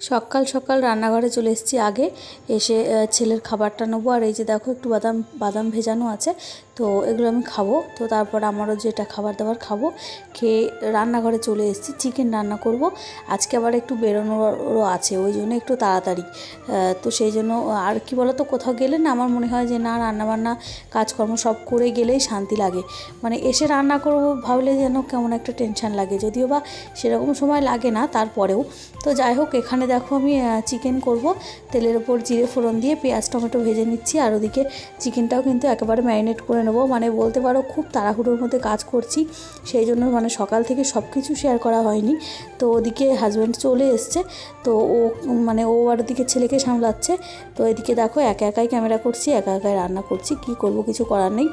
সকাল সকাল রান্নাঘরে চলে এসেছি আগে। এসে ছেলের খাবারটা নেব। আর এই যে দেখো, একটু বাদাম বাদাম ভেজানো আছে। তো এগুলো আমি খাব। তো তারপর আমারও যেটা খাবার দাবার খাব। খেয়ে রান্নাঘরে চলে এসেছি। চিকেন রান্না করব। আজকে আবার একটু বেরোনোরও আছে। ওই জন্য একটু তাড়াতাড়ি। তো সেই জন্য, আর কি বলো তো কোথাও গেলে না আমার মনে হয় যে, না, রান্নাবান্না, কাজকর্ম সব করে গেলেই শান্তি লাগে। মানে এসে রান্না করব ভাবলে যেন কেমন একটা টেনশন লাগে। যদিও বা সেরকম সময় লাগে না, তারপরেও। তো যাই হোক, এখানে দেখো আমি চিকেন করব। তেলের ওপর জিরে ফোড়ন দিয়ে পেঁয়াজ, টমেটো ভেজে নিচ্ছি। আর ওদিকে চিকেনটাও কিন্তু একেবারে ম্যারিনেট করে নেব। মানে বলতে পারো খুব তাড়াহুড়োর মধ্যে কাজ করছি। সেই জন্য মানে সকাল থেকে সব কিছু শেয়ার করা হয়নি। তো ওদিকে হাজব্যান্ড চলে এসছে। তো ও মানে ও আর ওদিকে ছেলেকে সামলাচ্ছে। তো এদিকে দেখো একা একাই ক্যামেরা করছি, একা একাই রান্না করছি। কি করব, কিছু করার নেই।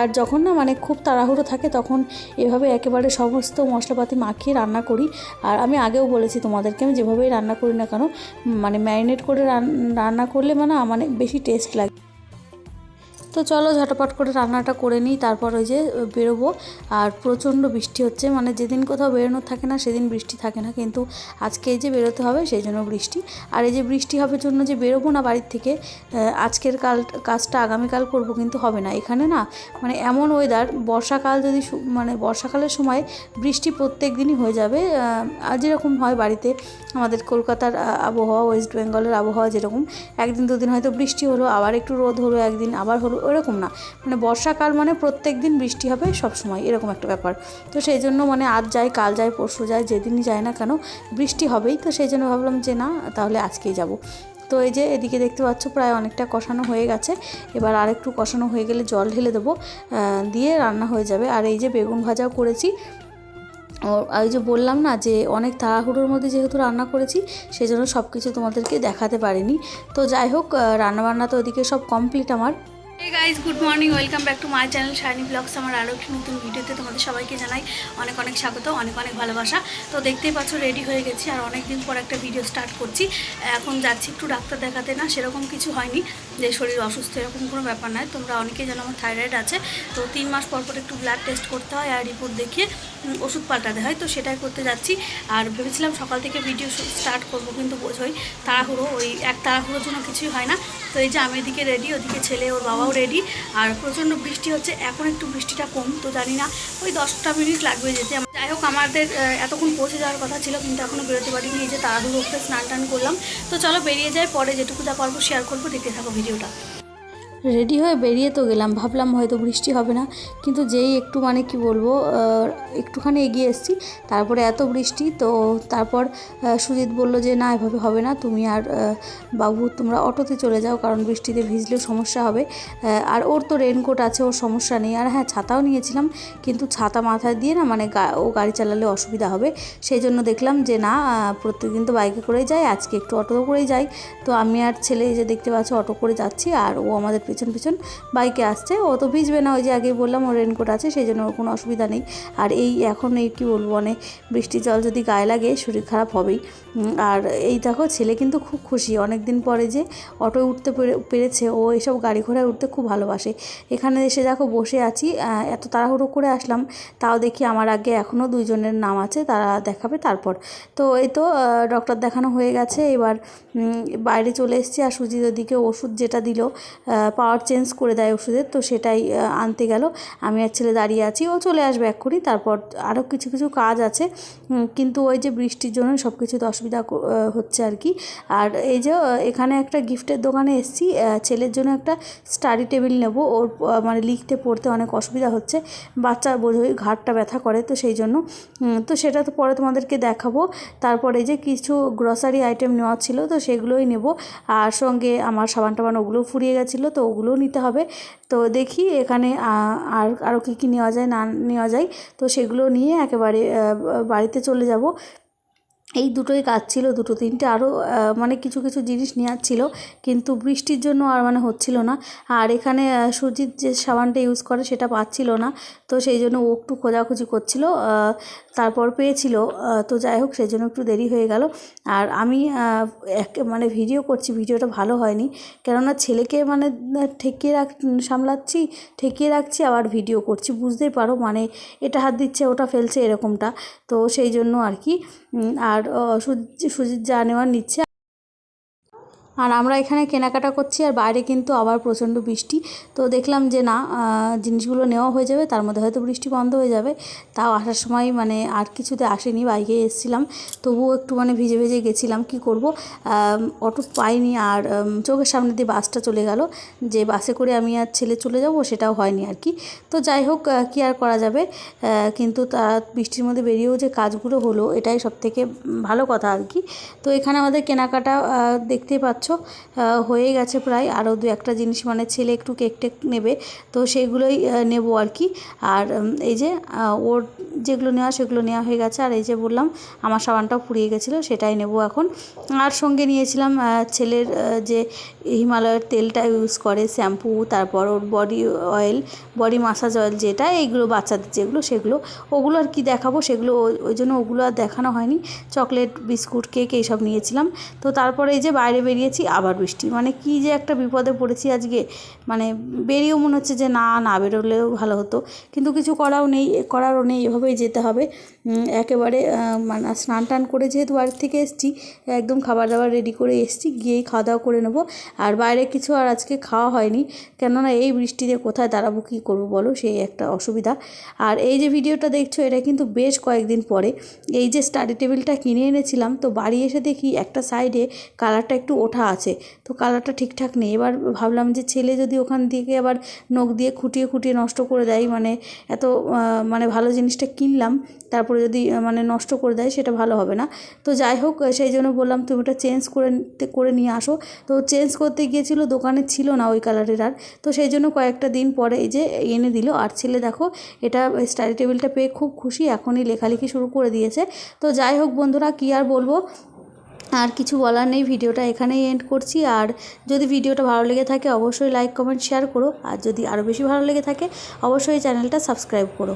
আর যখন না মানে খুব তাড়াহুড়ো থাকে তখন এভাবে একেবারে সমস্ত মশলাপাতি মাখিয়ে রান্না করি। আর আমি আগেও বলেছি তোমাদেরকে, আমি যেভাবেই রান্না করি না কেন মানে ম্যারিনেট করে রান- রান্না করলে মানে আমার বেশি টেস্ট লাগে। তো চলো ঝটপট করে রান্নাটা করে নিই, তারপর ওই যে বেরোবো। আর প্রচণ্ড বৃষ্টি হচ্ছে মানে যেদিন কোথাও বেরোনোর থাকে না, সেদিন বৃষ্টি থাকে না। কিন্তু আজকে এই যে বেরোতে হবে, সেই জন্য বৃষ্টি। আর এই যে বৃষ্টি হবে জন্য যে বেরোবো না বাড়ির থেকে আজকের কাল, কাজটা আগামীকাল করব কিন্তু হবে না। এখানে না মানে এমন ওয়েদার বর্ষাকাল যদি মানে বর্ষাকালের সময় বৃষ্টি প্রত্যেক দিনই হয়ে যাবে। আর যেরকম হয় বাড়িতে, আমাদের কলকাতার আবহাওয়া, ওয়েস্ট বেঙ্গলের আবহাওয়া যেরকম, একদিন দুদিন হয়তো বৃষ্টি হলো, আবার একটু রোদ হলো, একদিন আবার হলো ওরকম না। মানে বর্ষাকাল মানে প্রত্যেক দিন বৃষ্টি হবে সব সময় এরকম একটা ব্যাপার। তো সেই জন্য মানে আজ যাই, কাল যাই, পরশু যাই, যেদিনই যায় না কেন বৃষ্টি হবেই। তো সেই জন্য ভাবলাম যে না, তাহলে আজকেই যাব। তো এই যে এদিকে দেখতে পাচ্ছ প্রায় অনেকটা কষানো হয়ে গেছে। এবার আর একটু কষানো হয়ে গেলে জল ঢেলে দেবো দিয়ে রান্না হয়ে যাবে। আর এই যে বেগুন ভাজাও করেছি। ওই যে বললাম না যে অনেক তাড়াহুড়োর মধ্যে যেহেতু রান্না করেছি সেই জন্য সব কিছু তোমাদেরকে দেখাতে পারিনি। তো যাই হোক রান্নাবান্না তো ওদিকে সব কমপ্লিট আমার। Guys good morning welcome back to my channel shiny blogs আমার আরও একটি নতুন ভিডিওতে তোমাদের সবাইকে জানাই অনেক অনেক স্বাগত, অনেক অনেক ভালোবাসা। তো দেখতেই পাচ্ছ রেডি হয়ে গেছি আর অনেক দিন পর একটা ভিডিও স্টার্ট করছি। এখন যাচ্ছি একটু ডাক্তার দেখাতে, না সেরকম কিছু হয়নি, যে শরীর অসুস্থ এরকম কোনো ব্যাপার নয়। তোমরা অনেকেই জানো আমার থাইরয়েড আছে, তো তিন মাস পর পর একটু ব্লাড টেস্ট করতে হয় আর রিপোর্ট দেখিয়ে ওষুধ পাল্টাতে হয়। তো সেটাই করতে যাচ্ছি আর ভেবেছিলাম সকাল থেকে ভিডিও স্টার্ট করব, কিন্তু বোঝোই, তাড়াহুড়ো, ওই এক তাড়াহুড়োর জন্য কিছুই হয় না। তো এই যে আমি এদিকে রেডি ওদিকে ছেলে, ওর বাবাও রেডি আর প্রচণ্ড বৃষ্টি হচ্ছে, এখন একটু বৃষ্টিটা কম, তো জানি না, ওই দশটা মিনিট লাগবে যেতে। যাই হোক, আমাদের এতক্ষণ পৌঁছে যাওয়ার কথা ছিল, কিন্তু এখনও বেরোতে পারিনি, এই যে তাড়াহুড়ো করে স্নান টান করলাম। তো চলো বেরিয়ে যাই, পরে যেটুকু যা পারব শেয়ার করব, দেখতে থাকো ভিডিওটা। রেডি হয়ে বেরিয়ে তো গেলাম। ভাবলাম হয়তো বৃষ্টি হবে না, কিন্তু যেই একটু মানে কি বলব একটুখানি এগিয়ে এসেছি। তারপরে এত বৃষ্টি, তো তারপর সুজিত বলল যে, না, এভাবে হবে না। তুমি আর বাবু, তোমরা অটোতে চলে যাও, কারণ বৃষ্টিতে ভিজলেও সমস্যা হবে। আর ওর তো রেনকোট আছে, ওর সমস্যা নেই। আর হ্যাঁ ছাতাও নিয়েছিলাম, কিন্তু ছাতা মাথায় দিয়ে না মানে ও গাড়ি চালালে অসুবিধা হবে। সেই জন্য দেখলাম যে, না প্রত্যেকদিন তো বাইকে করেই যাই, আজকে একটু অটো করেই যাই। তো আমি আর ছেলে যে দেখতে পাচ্ছ, অটো করে যাচ্ছি, আর ও আমাদের পিছন পিছন বাইকে আসছে। ও তো ভিজবে না, ওই যে আগেই বললাম, ওর রেনকোট আছে সেই জন্য ওর কোনো অসুবিধা নেই। আর এই এখন এই কী বলব মানে বৃষ্টি জল যদি গায়ে লাগে, শরীর খারাপ হবেই। আর এই দেখো, ছেলে কিন্তু খুব খুশি। অনেক দিন পরে যে অটোয় উঠতে পেরে- পেরেছে, ও এসব গাড়ি ঘোড়ায় উঠতে খুব ভালোবাসে। এখানে এসে দেখো, বসে আছি। এত তাড়াহুড়ো করে আসলাম, তাও দেখি আমার আগে এখনও দুইজনের নাম আছে, তারা দেখাবে তারপর। তো এই তো ডক্টর দেখানো হয়ে গেছে। এবার বাইরে চলে এসেছি, আর সুজিত ওদিকে ওষুধ যেটা দিল পাওয়ার চেঞ্জ করে দেয় ওষুধের, তো সেটাই আনতে গেল। আমি আর ছেলে দাঁড়িয়ে আছি, ও চলে আসবে এক্ষুনি। তারপর আরও কিছু কিছু কাজ আছে। কিন্তু ওই যে বৃষ্টির জন্য সব কিছুতে অসুবিধা হচ্ছে আর কি। আর এই যে এখানে একটা গিফটের দোকানে এসেছি ছেলের জন্য একটা স্টাডি টেবিল নেব। ওর মানে লিখতে, পড়তে অনেক অসুবিধা হচ্ছে। বাচ্চা বোঝোই ঘাটটা ব্যথা করে, তো সেই জন্য। তো সেটা তো পরে তোমাদেরকে দেখাবো। তারপরে যে কিছু গ্রসারি আইটেম নেওয়া ছিল, তো সেগুলোই নেব। আর সঙ্গে আমার সাবান টাবান ওগুলোও ফুরিয়ে গেছিল, তো ওগুলোও নিতে হবে। তো দেখি এখানে আর আরও কী কী নেওয়া যায়, না নেওয়া যায়। তো সেগুলো নিয়ে একেবারে বাড়িতে চলে যাব। এই দুটোই কাজ ছিল, দুটো তিনটে আরও মানে কিছু কিছু জিনিস নেওয়ার ছিল, কিন্তু বৃষ্টির জন্য আর মানে হচ্ছিল না। আর এখানে সুজিত যে সাবানটা ইউজ করে সেটা পাচ্ছিল না, তো সেই জন্য ও একটু খোঁজাখুঁজি করছিল তারপর পেয়েছিল তো যাই হোক সেই জন্য একটু দেরি হয়ে গেল। আর আমি এক- মানে ভিডিও করছি ভিডিওটা ভালো হয়নি, কেননা ছেলেকে মানে ঠেকিয়ে রাখ, সামলাচ্ছি, ঠেকিয়ে রাখছি, আবার ভিডিও করছি, বুঝতেই পারো মানে এটা হাত দিচ্ছে, ওটা ফেলছে, এরকমটা, তো সেই জন্য আর কি। আর সুজিত জানেওয়ার নিচ্ছে আর আমরা এখানে কেনাকাটা করছি আর বাইরে কিন্তু আবার প্রচণ্ড বৃষ্টি। তো দেখলাম যে না জিনিসগুলো নেওয়া হয়ে যাবে তার মধ্যে হয়তো বৃষ্টি বন্ধ হয়ে যাবে। তাও আসার সময় মানে আর কিছুতে আসেনি বাইকে এসেছিলাম। তবুও একটু মানে ভিজে ভিজে গেছিলাম কি করব? অটো পাইনি আর চোখের সামনে দিয়ে বাসটা চলে গেল। যে বাসে করে আমি আর ছেলে চলে যাব সেটাও হয়নি আর কি। তো যাই হোক কি আর করা যাবে? কিন্তু তা বৃষ্টির মধ্যে বেরিয়েও যে কাজগুলো হলো এটাই সব থেকে ভালো কথা আর কি। তো এখানে আমাদের কেনাকাটা আহ, দেখতেই পাচ্ছ হয়ে গেছে প্রায়। আরও দু একটা জিনিস মানে ছেলে একটু কেক টেক নেবে, তো সেগুলোই নেব আর কি। আর এই যে ওর যেগুলো নেওয়া সেগুলো নেওয়া হয়ে গেছে। আর এই যে বললাম, আমার সাবানটাও পুড়িয়ে গেছিল, সেটাই নেব এখন। আর সঙ্গে নিয়েছিলাম ছেলের যে হিমালয়ের তেলটা ইউজ করে, শ্যাম্পু, তারপর ওর body oil, body massage oil যেটা, এইগুলো বাচ্চাদের যেগুলো সেগুলো, ওগুলো আর কি দেখাবো। সেগুলো ওই- জন্য ওগুলো আর দেখানো হয়নি। চকলেট, বিস্কুট, কেক, এইসব নিয়েছিলাম। তো তারপরে এই যে বাইরে বেরিয়েছি আবার বৃষ্টি। মানে কি যে একটা বিপদে পড়েছি আজকে। মানে বেরিয়েও মনে হচ্ছে যে না না বেরোলেও ভালো হতো। কিন্তু কিছু করাও নেই, করারও নেই, এভাবেই যেতে হবে। একেবারে মানে স্নান টান করে যেহেতু বাড়ির থেকে এসেছি, একদম খাবার দাবার রেডি করে এসেছি, গিয়েই খাওয়া দাওয়া করে নেব। আর বাইরে কিছু আর আজকে খাওয়া হয়নি, কেননা এই বৃষ্টিতে কোথায় দাঁড়াবো, কী করব বলো, সেই একটা অসুবিধা। আর এই যে ভিডিওটা দেখছ, এটা কিন্তু বেশ কয়েকদিন পরে। এই যে স্টাডি টেবিলটা কিনে এনেছিলাম, তো বাড়ি এসে দেখি একটা সাইডে কালারটা একটু ওঠা আছে, তো কালারটা ঠিকঠাক নেই। এবার ভাবলাম যে ছেলে যদি ওখান থেকে আবার নখ দিয়ে খুঁটিয়ে খুঁটিয়ে নষ্ট করে দেয় মানে এত মানে ভালো জিনিসটা কিনলাম, তারপরে যদি মানে নষ্ট করে দেয় সেটা ভালো হবে না। তো যাই হোক সেই জন্য বললাম তুমি ওটা চেঞ্জ করে করে নিয়ে আসো। তো চেঞ্জ করতে গিয়েছিল, দোকানে ছিল না ওই কালারের আর। তো সেই জন্য কয়েকটা দিন পরে এই যে এনে দিল। আর ছেলে দেখো, এটা স্টাডি টেবিলটা পেয়ে খুব খুশি, এখনই লেখালেখি শুরু করে দিয়েছে। তো যাই হোক বন্ধুরা, কী আর বলব? আর কিছু বলার নেই, ভিডিওটা এখানেই এন্ড করছি। আর যদি ভিডিওটা ভালো লেগে থাকে, অবশ্যই লাইক কমেন্ট শেয়ার করো। আর যদি আরও বেশি ভালো লেগে থাকে, অবশ্যই চ্যানেলটা সাবস্ক্রাইব করো।